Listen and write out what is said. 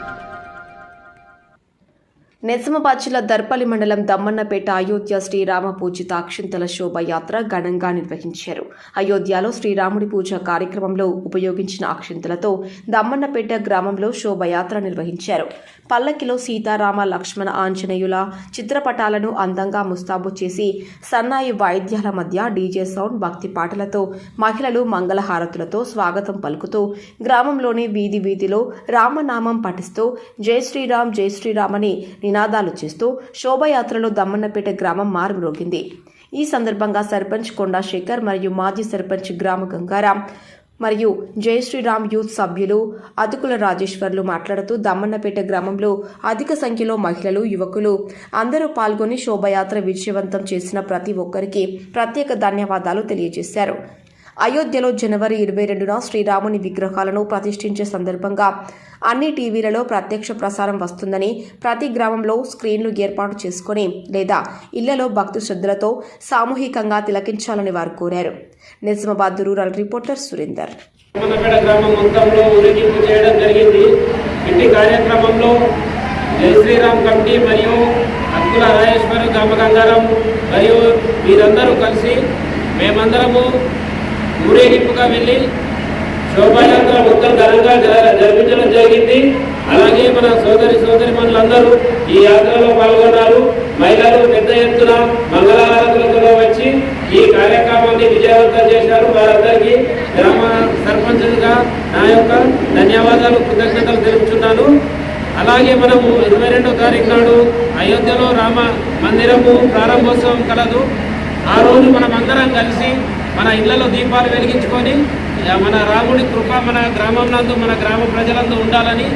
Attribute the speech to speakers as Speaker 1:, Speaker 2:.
Speaker 1: you Nizamabad Darpalli మండలం దమ్మన్నపేట అయోధ్య శ్రీరామ పూజిత అక్షింతల శోభయాత్ర ఘనంగా నిర్వహించారు. అయోధ్యలో శ్రీరాముడి పూజ కార్యక్రమంలో ఉపయోగించిన అక్షింతలతో దమ్మన్నపేట గ్రామంలో శోభయాత్ర నిర్వహించారు. పల్లకిలో సీతారామ లక్ష్మణ ఆంజనేయుల చిత్రపటాలను అందంగా ముస్తాబు చేసి సన్నాయి వాయిద్యాల మధ్య డీజే సౌండ్ భక్తి పాటలతో మహిళలు మంగళహారతులతో స్వాగతం పలుకుతూ గ్రామంలోని వీధి వీధిలో రామనామం పఠిస్తూ జై శ్రీరామ్ జై శ్రీరామ్ అని నినాదాలు చేస్తూ శోభయాత్రలో దమ్మన్నపేట గ్రామం మారుమ్రోగింది. ఈ సందర్భంగా సర్పంచ్ కొండా శేఖర్ మరియు మాజీ సర్పంచ్ గ్రామ గంగారాం మరియు జై శ్రీరామ్ యూత్ సభ్యులు అతుకుల రాజేశ్వర్లు మాట్లాడుతూ దమ్మన్నపేట గ్రామంలో అధిక సంఖ్యలో మహిళలు యువకులు అందరూ పాల్గొని శోభయాత్ర విజయవంతం చేసిన ప్రతి ఒక్కరికి ప్రత్యేక ధన్యవాదాలు తెలియజేశారు. అయోధ్యలో జనవరి ఇరవై రెండున శ్రీరాముని విగ్రహాలను ప్రతిష్ఠించే సందర్భంగా అన్ని టీవీలలో ప్రత్యక్ష ప్రసారం వస్తుందని ప్రతి గ్రామంలో స్క్రీన్లు ఏర్పాటు చేసుకుని లేదా ఇళ్ళలో భక్తు శ్రద్ధలతో సామూహికంగా తిలకించాలని వారు కోరారు. Nizamabad rural reporter Surender.
Speaker 2: ఇంటి కార్యక్రమంలో జై శ్రీరామ్ కమిటీ మరియు అక్కుల గంగారం మరియు కలిసి మేమందరము వైపుగా వెళ్ళి శోభాయాత్ర మొత్తం ఘనంగా జ- జరిపించడం జరిగింది. అలాగే మన సోదరి సోదరి మనులందరూ ఈ యాత్రలో పాల్గొన్నారు. మహిళలు పెద్ద ఎత్తున మంగళారాధనతో వచ్చి ఈ కార్యక్రమాన్ని విజయవంతం చేశారు వారందరికీ. గ్రామ సర్పంచ్గా నా యొక్క ధన్యవాదాలు కృతజ్ఞతలు తెలుపుతున్నాను అలాగే మనము ఇరవై రెండో తారీఖు నాడు అయోధ్యలో రామ మందిరము ప్రారంభోత్సవం కలదు. ఆ రోజు మనం అందరం కలిసి మన ఇళ్ళలో దీపాలు వెలిగించుకొని మన రాముడి కృప మన గ్రామం నందు మన గ్రామ ప్రజలందు ఉండాలని